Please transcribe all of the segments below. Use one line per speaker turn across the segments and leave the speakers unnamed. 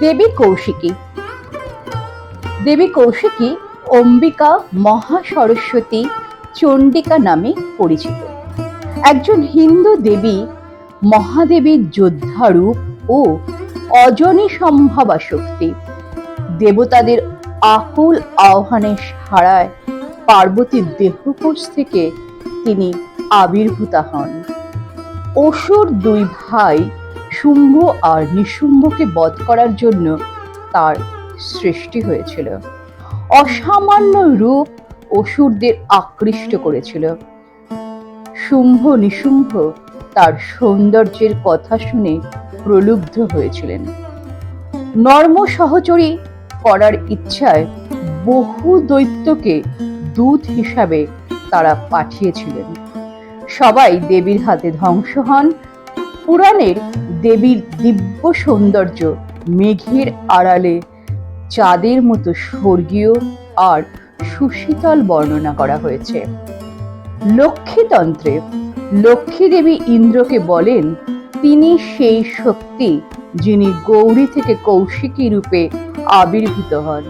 দেবী কৌশিকী। দেবী কৌশিকী অম্বিকা মহাসরস্বতী চণ্ডিকা নামে পরিচিত। একজন হিন্দু দেবী মহাদেবীর যোদ্ধারূপ ও অজনী সম্ভাবা শক্তি দেবতাদের আকুল আহ্বানে সাড়ায় পার্বতীর দেহকোষ থেকে তিনি আবির্ভূতা হন। অসুর দুই ভাই শুম্ভ আর নিশুম্ভকে বধ করার জন্য তার সৃষ্টি হয়েছিল। অসামান্য রূপ অসুরদের আকৃষ্ট করেছিল। শুম্ভ, নিশুম্ভ তার সৌন্দর্যের কথা শুনে প্রলুব্ধ হয়েছিলেন। নর্ম সহচরী করার ইচ্ছায় বহু দৈত্যকে দূত হিসাবে তারা পাঠিয়েছিলেন। সবাই দেবীর হাতে ধ্বংস হন পুরাণের দেবীর দিব্য সৌন্দর্য মেঘের আড়ালে, চাঁদের মতো স্বর্গীয় আর সুশীতল বর্ণনা করা হয়েছে। লক্ষ্মীতন্ত্রে লক্ষ্মী দেবী ইন্দ্রকে বলেন, তিনি সেই শক্তি যিনি গৌরী থেকে কৌশিকী রূপে আবির্ভূত হন।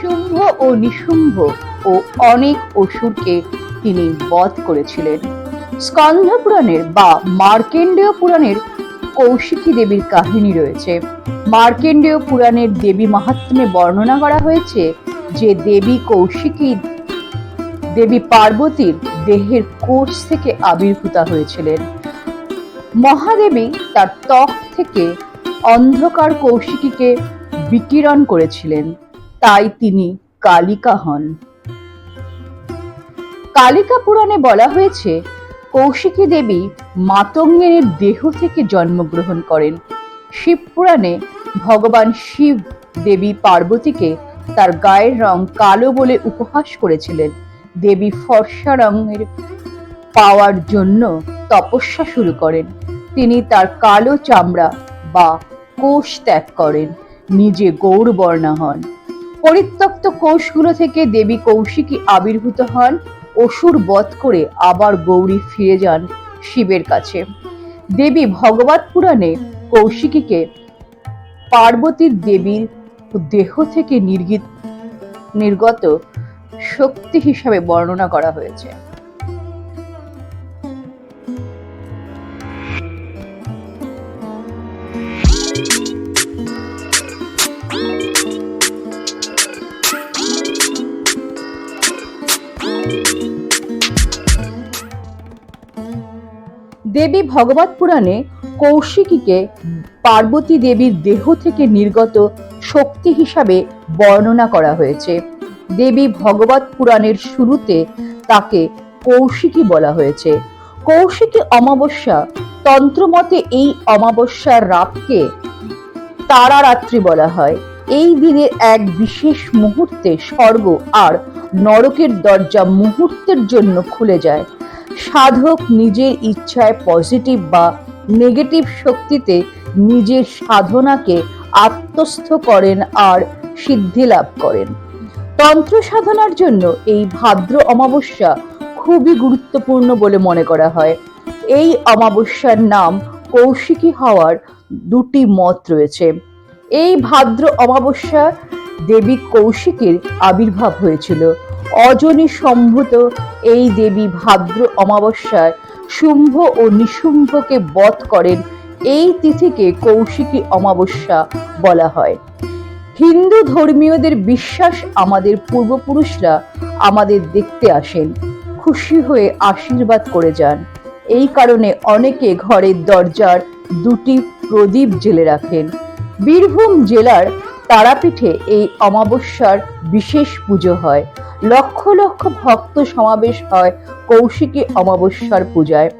শুম্ভ ও নিশুম্ভ ও অনেক অসুরকে তিনি বধ করেছিলেন। স্কন্ধ পুরাণের বা মার্কেন্ডেয় পুরাণের কৌশিকী দেবীর কাহিনী রয়েছে। মার্কেন্ডেয় পুরাণের দেবী মাহাত্ম্যে বর্ণনা করা হয়েছে যে দেবী কৌশিকী, দেবী পার্বতীর দেহের কোষ থেকে আবির্ভূতা হয়েছিলেন। মহাদেবী তার ত্বক থেকে অন্ধকার কৌশিকীকে বিকিরণ করেছিলেন। তাই তিনি কালিকা হন। কালিকা পুরাণে বলা হয়েছে কৌশিকী দেবী মাতঙ্গের দেহ থেকে জন্মগ্রহণ করেন। শিব পুরাণে ভগবান শিব দেবী পার্বতীকে তার গায়ের রং কালো বলে উপহাস করেছিলেন। দেবী ফর্সা রঙের পাওয়ার জন্য তপস্যা শুরু করেন। তিনি তার কালো চামড়া বা কোষ ত্যাগ করেন, নিজে গৌরবর্ণা হন। পরিত্যক্ত কোষগুলো থেকে দেবী কৌশিকী আবির্ভূত হন। অসুর বধ করে আবার গৌরী ফিরে যান শিবের কাছে। দেবী ভগবত পুরাণে কৌশিকীকে পার্বতীর দেবীর দেহ থেকে নির্গিত, নির্গত শক্তি হিসাবে বর্ণনা করা হয়েছে। দেবী ভগবত পুরাণে কৌশিকীকে পার্বতী দেবীর দেহ থেকে নির্গত শক্তি হিসাবে বর্ণনা করা হয়েছে। দেবী ভগবত পুরাণের শুরুতে তাকে কৌশিকী বলা হয়েছে। কৌশিকী অমাবস্যা তন্ত্রমতে এই অমাবস্যার রাতকে তারারাত্রি বলা হয়। এই দিনের এক বিশেষ মুহূর্তে স্বর্গ আর নরকের দরজা মুহূর্তের জন্য খুলে যায়। সাধক নিজের ইচ্ছায় পজিটিভ বা নেগেটিভ শক্তিতে নিজের সাধনাকে আত্মস্থ করেন আর সিদ্ধি লাভ করেন। তন্ত্র সাধনার জন্য এই ভাদ্র অমাবস্যা খুবই গুরুত্বপূর্ণ বলে মনে করা হয়। এই অমাবস্যার নাম কৌশিকী হওয়ার দুটি মত রয়েছে। এই ভাদ্র অমাবস্যা দেবী কৌশিকীর আবির্ভাব হয়েছিল। অজনী সম্ভূত এই দেবী ভাদ্র অমাবস্যায় শুম্ভ ও নিশুম্ভকে বধ করেন। এই তিথিকে কৌশিকী অমাবস্যা বলা হয়। হিন্দু ধর্মীয়দের বিশ্বাস আমাদের পূর্বপুরুষরা আমাদের দেখতে আসেন, খুশি হয়ে আশীর্বাদ করে যান। এই কারণে অনেকে ঘরের দরজার দুটি প্রদীপ জেলে রাখেন। বীরভূম জেলার তারাপীঠে এই অমাবস্যার বিশেষ পুজো হয়। লক্ষ লক্ষ ভক্ত সমাবেশ হয় কৌশিকী অমাবস্যার পূজায়।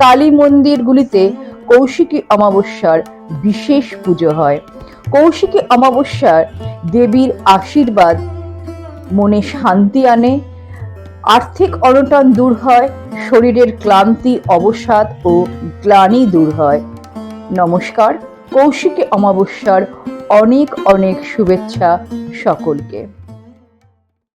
কালী মন্দিরগুলিতে কৌশিকী অমাবস্যার বিশেষ পুজো হয়। কৌশিকী অমাবস্যার দেবীর আশীর্বাদ মনে শান্তি আনে, আর্থিক অনটন দূর হয়, শরীরের ক্লান্তি, অবসাদ ও গ্লানি দূর হয়। নমস্কার, কৌশিকী অমাবস্যার অনেক অনেক শুভেচ্ছা সকলকে।